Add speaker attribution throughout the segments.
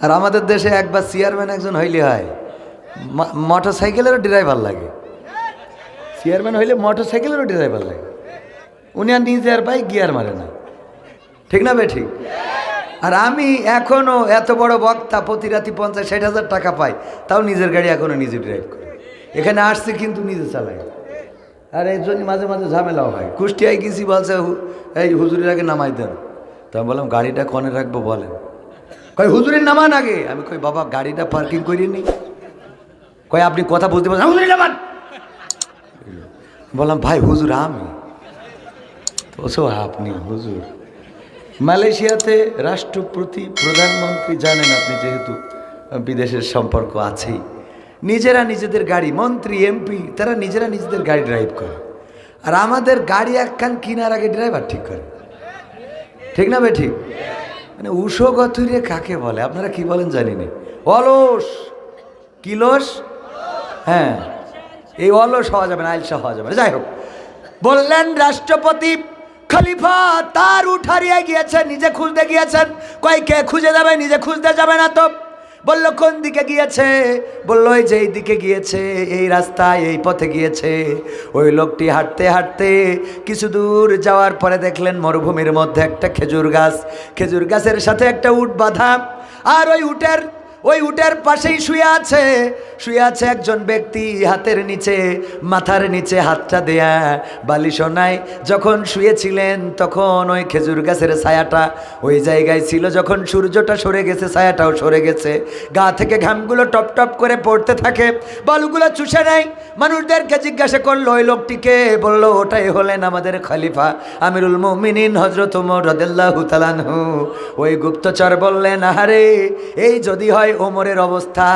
Speaker 1: আর আমাদের দেশে একবার চেয়ারম্যান একজন হইলে হয় মোটর সাইকেলেরও ড্রাইভার লাগে। চেয়ারম্যান হইলে মোটর সাইকেলেরও ড্রাইভার লাগে। উনি আর নিজে আর বাইক গিয়ার মারে না। ঠিক না বে ঠিক? আর আমি এখনও এত বড় বক্তা প্রতি রাতি পঞ্চাশ ষাট হাজার টাকা পাই, তাও নিজের গাড়ি এখনও নিজে ড্রাইভ করি। এখানে আসছি কিন্তু নিজে চালাই। আর এই জন্য মাঝে মাঝে ঝামেলাও হয়। কুষ্টিয়ায় গেছি বলছে এই হুজুরের আগে নামাই দেন। তো বললাম, গাড়িটা কনে রাখব বলেন? কই হুজুরের নামান আগে? আমি কই, বাবা, গাড়িটা পার্কিং করিনি। কই আপনি কথা বলতে পারছেন হুজুরের নামান বললাম, ভাই, হুজুর আমি। তো আপনি হুজুর। মালয়েশিয়াতে রাষ্ট্রপতি, প্রধানমন্ত্রী জানেন আপনি যেহেতু বিদেশের সম্পর্ক আছেই। নিজেরা নিজেদের গাড়ি, মন্ত্রী, এমপি, তারা নিজেরা নিজেদের গাড়ি ড্রাইভ করে। আর আমাদের গাড়ি একখান কিনার আগে ড্রাইভার ঠিক করে। ঠিক না বে ঠিক? মানে উষো গথুরে কাকে বলে? আপনারা কি বলেন জানি না অলস। কিলস? হ্যাঁ। এই অলস হওয়া যাবে না আইলসা হওয়া যাবে না। যাই হোক। বললেন রাষ্ট্রপতি, খলিফা তার উঠারিয়ে গিয়েছেন, নিজে খুঁজতে গিয়েছেন। কয় কে খুঁজে যাবে নিজে খুঁজতে যাবে না তো। বলল, কোন দিকে গিয়েছে? বলল ওই যে এই দিকে গিয়েছে, এই রাস্তায়, এই পথে গিয়েছে। ওই লোকটি হাঁটতে হাঁটতে কিছু দূর যাওয়ার পরে দেখলেন মরুভূমির মধ্যে একটা খেজুর গাছ। খেজুর গাছের সাথে একটা উট বাঁধা। আর ওই উটের ওই উটের পাশেই শুয়ে আছে। শুয়ে আছে একজন ব্যক্তি হাতের নিচে, মাথার নিচে হাতটা দেয়া। বালিশোনায় যখন শুয়েছিলেন তখন ওই খেজুর গাছের ছায়াটা ওই জায়গায় ছিল। যখন সূর্যটা সরে গেছে, ছায়াটাও সরে গেছে। গা থেকে ঘামগুলো টপ টপ করে পড়তে থাকে। বালুগুলো চুষে নেয়। মানুষদেরকে জিজ্ঞাসা করল, ওই লোকটিকে? বলল, ওটাই হলেন আমাদের খলিফা আমিরুল মুমিনিন হজরত রদেল্লাহু তালানহু ওই গুপ্তচর বললেন, আহারে, এই যদি হয় ওমরের অবস্থা।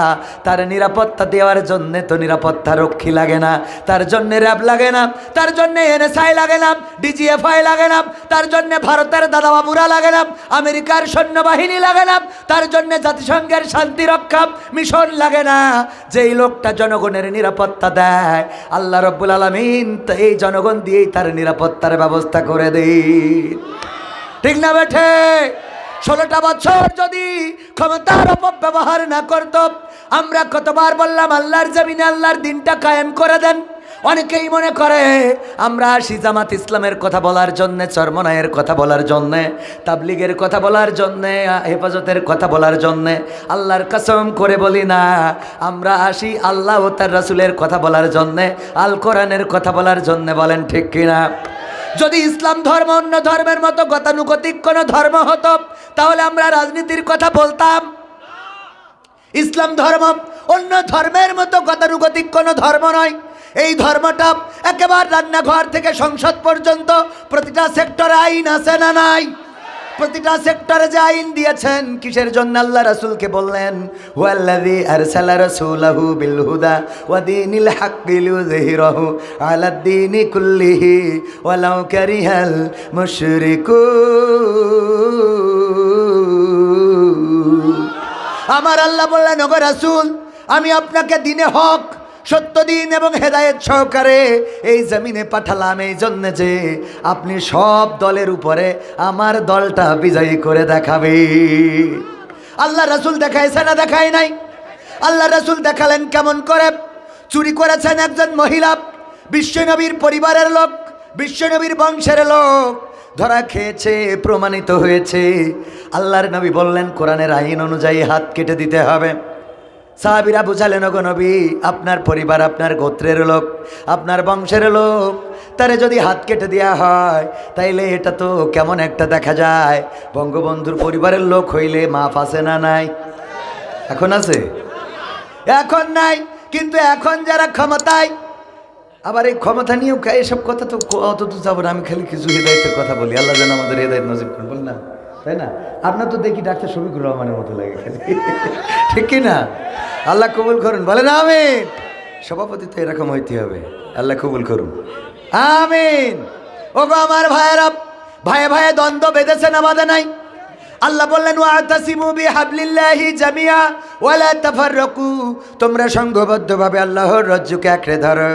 Speaker 1: তার নিরাপত্তা দেওয়ার জন্য তো নিরাপত্তা রক্ষী লাগে না। তার জন্য র্যাব লাগে না, তার জন্য এনএসআই লাগে না, ডিজিএফআই লাগে না, তার জন্য ভারতের দাদাবাবুরা লাগে না, আমেরিকার সৈন্যবাহিনী লাগে না, তার জন্য জাতিসংঘের শান্তি রক্ষা মিশন লাগে না। যেই লোকটা জনগণের নিরাপত্তা দেয়, আল্লাহ রব্বুল আলমিন এই জনগণ দিয়েই তার নিরাপত্তার ব্যবস্থা করে দিন ঠিক না বেঠে? ষোলোটা বছর যদি ক্ষমতার অপব্যবহার না করত, আমরা কতবার বললাম, আল্লাহর জমিনে আল্লাহর দিনটা কায়েম করে দেন। অনেকেই মনে করে, আমরা আসি জামাত ইসলামের কথা বলার জন্যে চরমনায়ের কথা বলার জন্যে, তাবলিগের কথা বলার জন্যে, হেফাজতের কথা বলার জন্যে, আল্লাহর কাসম করে বলি না, আমরা আসি আল্লাহ ও তার রাসুলের কথা বলার জন্যে, আল কোরআনের কথা বলার জন্যে বলেন ঠিক কিনা? যদি ইসলাম ধর্ম অন্য ধর্মের মতো গতানুগতিক কোনো ধর্ম হতো, তাহলে আমরা রাজনীতির কথা বলতাম। ইসলাম ধর্ম অন্য ধর্মের মতো গতানুগতিক কোনো ধর্ম নয়। এই ধর্মটা একেবারে রান্নাঘর থেকে সংসদ পর্যন্ত প্রতিটা সেক্টর আইন আছে না নাই? প্রতিটা সেক্টরে যে আইন দিয়েছেন, কিসের জন্য আল্লাহ রাসূলকে বললেন, হুয়াল্লাযী আরসালা রাসূলাহু বিল হুদা ওয়া দীনিল হাক্কি লিয়ুযহিরাহু আলাদ দীনি কুল্লিহি ওয়ালাউ কারিহাল মুশরিকুন আমার আল্লাহ বললেন, ওগো রাসূল, আমি আপনাকে দিনে হক সত্য দিন এবং হেদায়েত সহকারে এই জমিনে পাঠালাম এই জন্য যে আপনি সব দলের উপরে আমার দলটা বিজয়ী করে দেখাবে। আল্লাহ রাসূল দেখাইছে না দেখায় নাই? আল্লাহ রাসূল দেখালেন কেমন করে? চুরি করেছেন একজন মহিলা, বিশ্বনবীর পরিবারের লোক, বিশ্বনবীর বংশের লোক। ধরা খেয়েছে, প্রমাণিত হয়েছে। আল্লাহর নবী বললেন, কোরআনের আইন অনুযায়ী হাত কেটে দিতে হবে। সাহাবিরা বুঝালেন গো নবী, আপনার পরিবার আপনার গোত্রের লোক, আপনার বংশের লোক। তারে যদি হাত কেটে দেওয়া হয়, তাইলে এটা তো কেমন একটা দেখা যায়। বঙ্গবন্ধুর পরিবারের লোক হইলে মাফ আছে না নাই? এখন আছে? এখন নাই, কিন্তু এখন যারা ক্ষমতায়, আবার এই ক্ষমতা নিয়েও এসব কথা তো অত তো যাব না, আমি খালি কিছু হেদায়তের কথা বলি। আল্লাহ যেন আমাদের হেদায়ত নজিব করেন, বল না। তাই না? আপনার তো দেখি ডাক্তার শফিকুর রহমানের মতো লাগে ঠিক কি না? আল্লাহ কবুল করুন। বলেন আমিন। সভাপতি তো এরকম হইতে হবে। আল্লাহ কবুল করুন। আমিন। ও গো আমার ভাইয়েরা, ভাইয়ে ভাইয়ে দ্বন্দ্ব বেঁধেছেন আমাদের নাই। আল্লাহ বললেন জামিয়া, ওয়ালা তাফাররাকু। তোমরা সংঘবদ্ধভাবে আল্লাহর রজ্জুকে আঁকড়ে ধরো।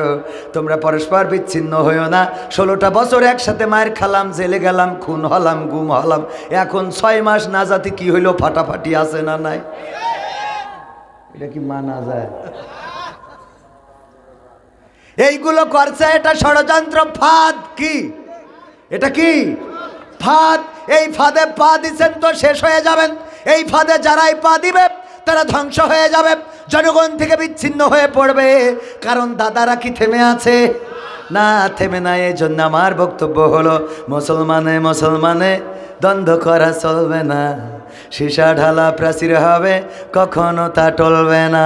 Speaker 1: তোমরা পরস্পর বিচ্ছিন্ন হইও না। ষোলোটা বছর একসাথে মায়ের খালাম, জেলে গেলাম, খুন হলাম, গুম হলাম। এখন ছয় মাস না জাতি কি হইল, ফাটাফাটি আছে না নাই? এটা কি মানা যায়?
Speaker 2: এইগুলো করছে, এটা ষড়যন্ত্র ফাঁদ কি? এটা কি? ফাঁদ এই ফাঁদে পা দিচ্ছেন তো শেষ হয়ে যাবেন। এই ফাঁদে যারাই পা দিবে, তারা ধ্বংস হয়ে যাবে। জনগণ থেকে বিচ্ছিন্ন হয়ে পড়বে। কারণ দাদারা কি থেমে আছে?
Speaker 1: না, থেমে না এই জন্য আমার বক্তব্য হলো, মুসলমানে মুসলমানে, দ্বন্দ্ব করা চলবে না। সীসা ঢালা প্রাচীর হবে, কখনো তা টলবে না।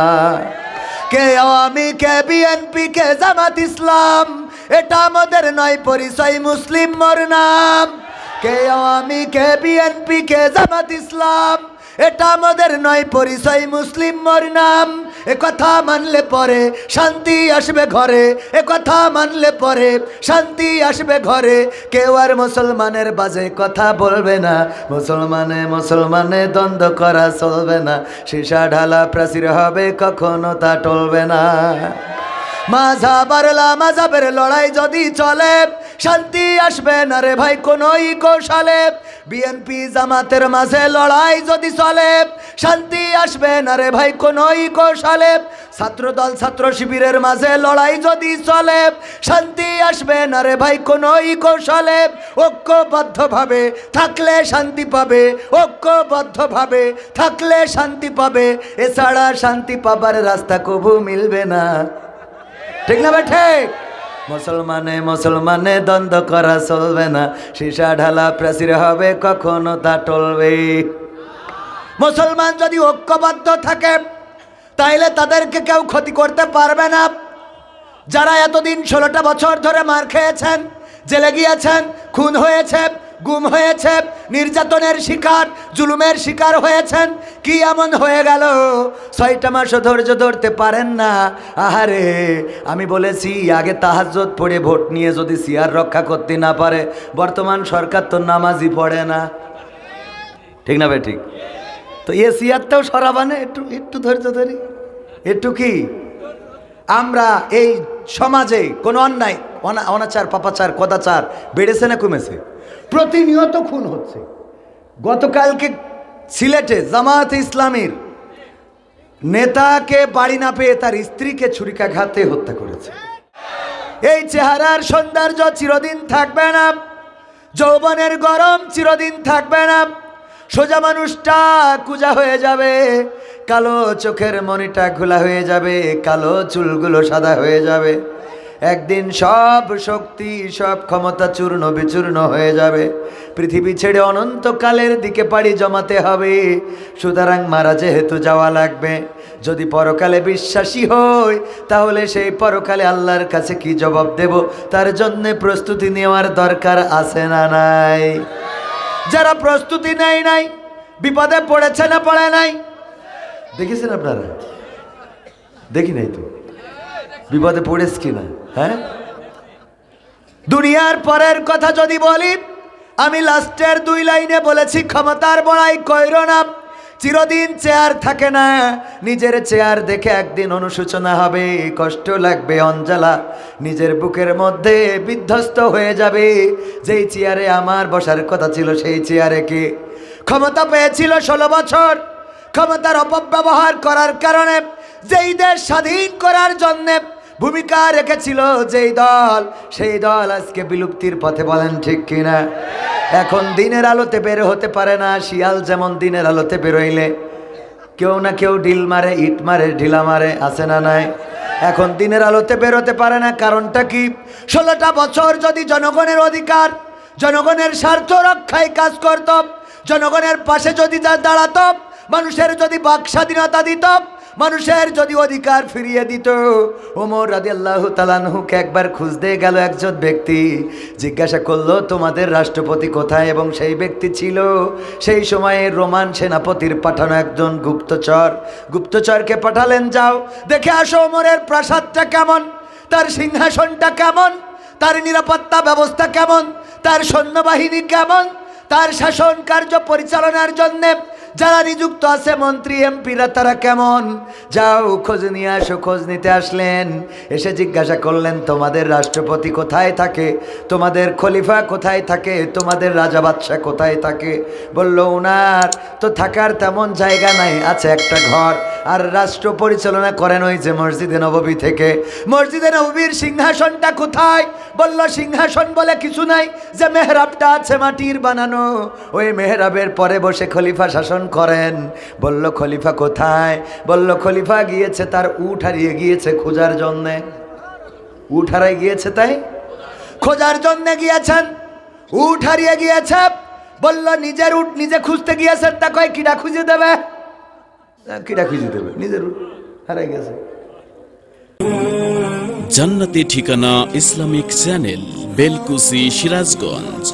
Speaker 2: কে আওয়ামী কে বিএনপি কে জামাত ইসলাম, এটা আমাদের নয়, পরিচয় মুসলিম মর নাম। কে আওয়ামী কে বিএনপি কে জামাত ইসলাম, এটা আমাদের নয়, পরিচয় মুসলিম মর নাম। এ কথা মানলে পরে শান্তি আসবে ঘরে, এ কথা মানলে পরে শান্তি আসবে ঘরে।
Speaker 1: কেউ আর মুসলমানের বাজে কথা বলবে না, মুসলমানে মুসলমানে দ্বন্দ্ব করা চলবে না। সীসা ঢালা প্রাচীর হবে, কখনো তা টলবে না।
Speaker 2: মাঝা মাঝাবার মাঝাবের লড়াই যদি চলে শান্তি আসবে না রে ভাই কোন কৌশলে। বিএনপি জামাতের মাঝে লড়াই যদি চলে, শান্তি আসবে না রে ভাই কোন কৌশলে। ছাত্রদল ছাত্র শিবিরের মাঝে লড়াই যদি চলে, শান্তি আসবে না রে ভাই কোন কৌশলে। ঐক্যবদ্ধভাবে থাকলে শান্তি পাবে, ঐক্যবদ্ধভাবে থাকলে শান্তি পাবে,
Speaker 1: এছাড়া শান্তি পাবার রাস্তা কবু মিলবে না।
Speaker 2: ঠিক না ভাই, ঠিক?
Speaker 1: মুসলমানে মুসলমানে দ্বন্দ্ব করা চলবে না। সীসা ঢালা প্রাচীর হবে, কখনো তা টলবে।
Speaker 2: মুসলমান যদি ঐক্যবদ্ধ থাকে, তাইলে তাদেরকে কেউ ক্ষতি করতে পারবে না। যারা এতদিন ষোলোটা বছর ধরে মার খেয়েছেন, জেলে গিয়েছেন, খুন হয়েছে, গুম হয়েছে নির্যাতনের শিকার, জুলুমের শিকার হয়েছেন। কি এমন হয়ে গেল?
Speaker 1: ছয়টা মাসও ধৈর্য ধরতে পারেন না। আহারে, আমি বলেছি, আগে তাহাজ্জত পড়ে ভোট নিয়ে যদি সিয়ার রক্ষা করতে না পারে, বর্তমান সরকার তো নামাজই পড়ে না। ঠিক না ভাই, ঠিক? তো এ সিয়ারটাও সরাবানে একটু একটু ধৈর্য ধরি। একটু কি?
Speaker 2: আমরা এই সমাজে কোনো অন্যায়, অনা- অনাচার, পাপাচার, কদাচার
Speaker 1: বেড়েছে না কমেছে?
Speaker 2: প্রতিনিয়ত খুন হচ্ছে। গতকালকে সিলেটে জামায়াত ইসলামীর নেতাকে বাড়ি না পেয়ে তার স্ত্রীকে ছুরিকাঘাতে হত্যা করেছে। এই চেহারার সৌন্দর্য চিরদিন থাকবে না। যৌবনের গরম চিরদিন থাকবে না। সোজা মানুষটা কুজা হয়ে যাবে।
Speaker 1: কালো চোখের মনিটা খোলা হয়ে যাবে, কালো চুলগুলো সাদা হয়ে যাবে। একদিন সব শক্তি, সব ক্ষমতা চূর্ণ বিচূর্ণ হয়ে যাবে। পৃথিবী ছেড়ে অনন্তকালের দিকে পাড়ি জমাতে হবে। সুতরাং মারা যেহেতু যাওয়া লাগবে, যদি পরকালে বিশ্বাসী হই, তাহলে সেই পরকালে আল্লাহর কাছে কি জবাব দেব? তার জন্য প্রস্তুতি নেওয়ার দরকার আছে না নাই?
Speaker 2: যারা প্রস্তুতি নেয় নাই, বিপদে পড়েছে না পড়ে নাই
Speaker 1: দেখেছেন আপনারা? দেখি নাই তো। বিপদে পড়েছ কিনা হ্যাঁ?
Speaker 2: দুনিয়ার পরের কথা যদি বলি, আমি লাস্টের দুই লাইনে বলেছি, ক্ষমতার বড়াই কইর না। চিরদিন চেয়ার থাকে না,
Speaker 1: নিজের চেয়ার দেখে একদিন অনুশোচনা হবে, কষ্ট লাগবে অঞ্জালা। নিজের বুকের মধ্যে বিধ্বস্ত হয়ে যাবে, যেই চেয়ারে আমার বসার কথা ছিল, সেই চেয়ারে কে?
Speaker 2: ক্ষমতা পেয়েছিল ষোলো বছর। ক্ষমতার অপব্যবহার করার কারণে, যেই দেশ স্বাধীন করার জন্যে ভূমিকা রেখেছিল যেই দল,
Speaker 1: সেই দল আজকে বিলুপ্তির পথে বলেন ঠিক কিনা? এখন দিনের আলোতে বের হতে পারে না, শিয়াল যেমন দিনের আলোতে বেরোইলে। কেউ না কেউ ডিল মারে, ইট মারে, ঢিলা মারে, আছে না নাই? এখন দিনের আলোতে বেরোতে পারে না, কারণটা কি?
Speaker 2: ষোলোটা বছর যদি জনগণের অধিকার, জনগণের স্বার্থ রক্ষায় কাজ করত, জনগণের পাশে যদি দাঁড়াত মানুষের যদি বাক স্বাধীনতা দিত,
Speaker 1: মানুষের যদি অধিকার ফিরিয়ে দিত। ওমর রাদি আল্লাহ তালানহুকে একবার খুঁজতে গেল একজন ব্যক্তি, জিজ্ঞাসা করল, তোমাদের রাষ্ট্রপতি কোথায়? এবং সেই ব্যক্তি ছিল সেই সময়ে রোমান সেনাপতির পাঠানো একজন গুপ্তচর। গুপ্তচরকে পাঠালেন, যাও, দেখে আসো ওমরের প্রাসাদটা কেমন, তার সিংহাসনটা কেমন, তার নিরাপত্তা ব্যবস্থা কেমন, তার সৈন্যবাহিনী কেমন, তার শাসন কার্য পরিচালনার জন্য যারা নিযুক্ত আছে মন্ত্রী, এমপিরা, তারা কেমন? যাও, খোঁজ নিয়ে আসো, খোঁজ নিতে আসলেন। এসে জিজ্ঞাসা করলেন, তোমাদের রাষ্ট্রপতি কোথায় থাকে? তোমাদের খলিফা কোথায় থাকে? তোমাদের রাজা বাদশাহ কোথায় থাকে? বলল ওনার তো থাকার তেমন জায়গা নাই, আছে একটা ঘর। আর রাষ্ট্র পরিচালনা করেন ওই যে মসজিদে নববী থেকে। মসজিদে নববীর সিংহাসনটা কোথায়? বলল, সিংহাসন বলে কিছু নাই, যে মেহরাবটা আছে মাটির বানানো। ওই মেহরাবের পরে বসে খলিফা শাসন করেন। বলল, খলিফা কোথায়? বলল, খলিফা গিয়েছে, তার উঠ হারিয়ে গিয়েছে খোঁজার জন্যে। উঠ হারাই গিয়েছে তাই? খোঁজার জন্যে গিয়েছেন। উঠ হারিয়ে গিয়েছে। বলল, নিজের উঠ নিজে খুঁজতে গিয়েছেন, তা কয় কিডা খুঁজে দেবে? কিডা খুঁজে দেবে? নিজের উঠ হারাই গেছে।
Speaker 3: জান্নাতি ঠিকানা ইসলামিক চ্যানেল, বেলকুসি সিরাজগঞ্জ।